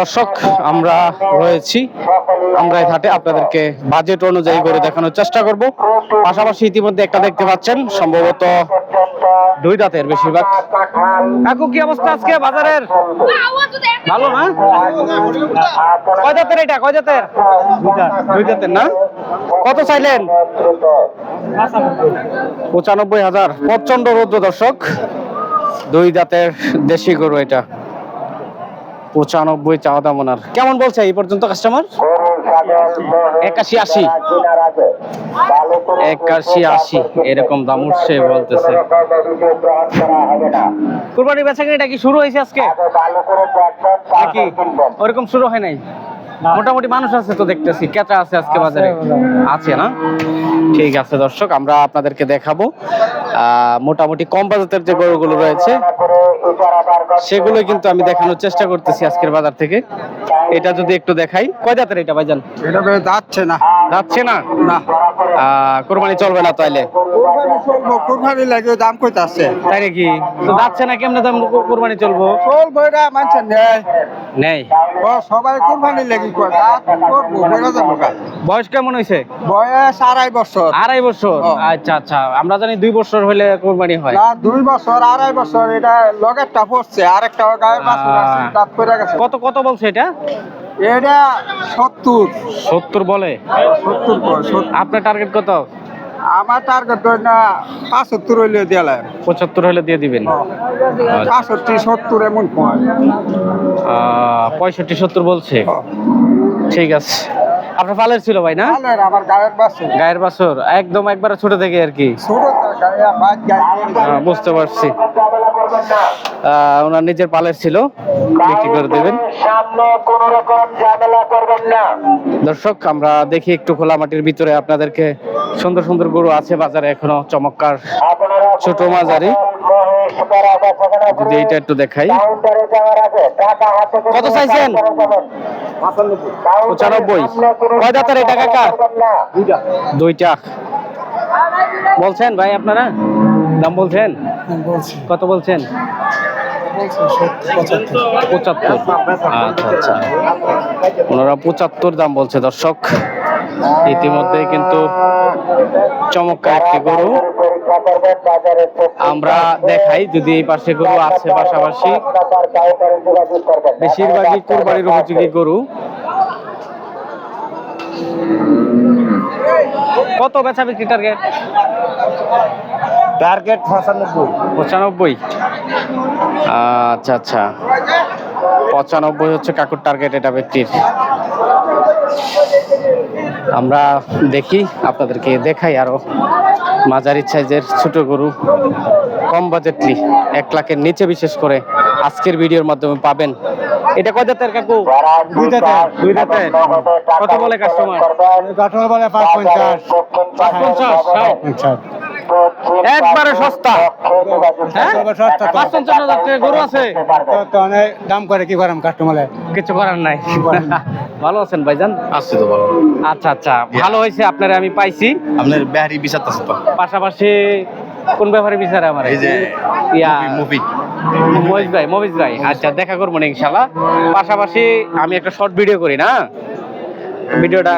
দর্শক, আমরা রয়েছি। আমরা এই আপনাদেরকে বাজেট অনুযায়ী করে দেখানোর চেষ্টা করব। পাশাপাশি ইতিমধ্যে একটা দেখতে পাচ্ছেন, সম্ভবত দুই দাঁতের বেশিরভাগ। কাকু, কি অবস্থা আজকে বাজারের? ভালো না কয় দাঁতের এটা? কয় দাঁতের? দুই দাঁতের না? কত চাইলেন? পঁচানব্বই হাজার। প্রচণ্ড রৌদ্র দর্শক। দুই দাঁতের দেশি গরু এটা। পঁচানব্বই চাওয়া দাম ওনার। কেমন বলছে এই পর্যন্ত কাস্টমার একাশি আশি। একাশি আশি, এরকম দাম উঠছে বলতেছে। কুরবানি বেচা কিনা কি শুরু হয়েছে আজকে? নাকি ওরকম শুরু হয় নাই? মোটামুটি মানুষ আছে তো দেখতেছি কেঁচা আছে আজকে বাজারে। আছে না? ঠিক আছে দর্শক আমরা আপনাদেরকে দেখাবো। আহ, মোটামুটি কম বাজারের যে গরুগুলো রয়েছে সেগুলো কিন্তু আমি দেখানোর চেষ্টা করতেছি আজকের বাজার থেকে। এটা যদি একটু দেখাই। কয় জাতের এটা ভাইজান? এটা যাচ্ছে না। যাচ্ছে না? না। কোরবানি চলবে না তাইলে? কোরবানি লাগে দাম কইতে আছে তাই নাকি? তো যাচ্ছে না কেমনে দাম কোরবানি চলবো? চলবো এটা মানছে নেই। নেই? ও সবাই কোরবানি লাগি। বয়স কেমন হয়েছে বয়স আড়াই বছর। আড়াই বছর? আচ্ছা আচ্ছা। আমরা জানি দুই বছর হলে কোরবানি হয়। না দুই বছর আড়াই বছর এটা লগেরটা পড়ছে আরেকটা আছে, আহ। দাঁত পড়ে গেছে। কত কত বলছে এটা? এটা সত্তর। সত্তর বলে? সত্তর। আপনার টার্গেট কত? আমার টার্গেট না পাঁচসত্তর হইলে দিলাম পঁচাত্তর হইলে দিয়ে দিবেন। পাঁচষট্টি সত্তর এমন পঁয়ষট্টি সত্তর বলছে। ঠিক আছে। আপনার পালের ছিল ভাই না? আমার গায়ের বাছুর গায়ের বাছর একদম একবারে ছোট থেকে আর কি। আহ, বুঝতে পারছি। ওনার নিজের পালের ছিল বিক্রি করে দেবেন। দর্শক আমরা দেখি একটু খোলা মাটির ভিতরে আপনাদেরকে সুন্দর সুন্দর গরু আছে বাজারে এখনও চমৎকার ছোট মাঝারি। যদি এইটা একটু দেখাই। কত চাইছেন? পঁচানব্বই। কয় দাঁতের এটা কাকা দুইটা। বলছেন ভাই আপনারা? দাম বলছেন? কত বলছেন? পঁচাত্তর। আচ্ছা আচ্ছা। ওনারা পঁচাত্তর দাম বলছে দর্শক। ইতিমধ্যে কিন্তু চমৎকার একটি গরু আমরা দেখাই যদি এই পাশে গরু আছে পাশাপাশি বেশিরভাগই কোরবানির উপযোগী গরু। কত বেচা বিক্রি টার্গেট টার্গেট পঁচানব্বই। পঁচানব্বই? আচ্ছা আচ্ছা। পঁচানব্বই হচ্ছে কাকুর টার্গেট এটা ব্যক্তির আমরা দেখি আপনাদেরকে দেখাই আরও। মাঝারি সাইজের ছোট গরু কম বাজেটলি এক লাখের নিচে বিশেষ করে আজকের ভিডিওর মাধ্যমে পাবেন। এটা কয় জাতের কাকু? দুই দাঁতের দুই দাঁতের কত বলে কাস্টমার কাঠমাল বলে পাঁচ পঞ্চাশ। পাঁচ পঞ্চাশ ষাট। একবারে সস্তা। হ্যাঁ? গরু আছে। দাম করে কি করাম কাস্টমারে কিছু করার নাই। ভালো আছেন ভাইজান? আছি তো ভালো। আচ্ছা আচ্ছা ভালো হয়েছে আপনারা আমি পাইছি। আপনার ব্যাহারি বিচার পাশাপাশি কোন ব্যাপারে বিচারে আমার? এই যে ইয়া মুভি মহিষ ভাই মহিষ ভাই। আচ্ছা দেখা করব না ইনশাল্লাহ। পাশাপাশি আমি একটা শর্ট ভিডিও করি না? ভিডিওটা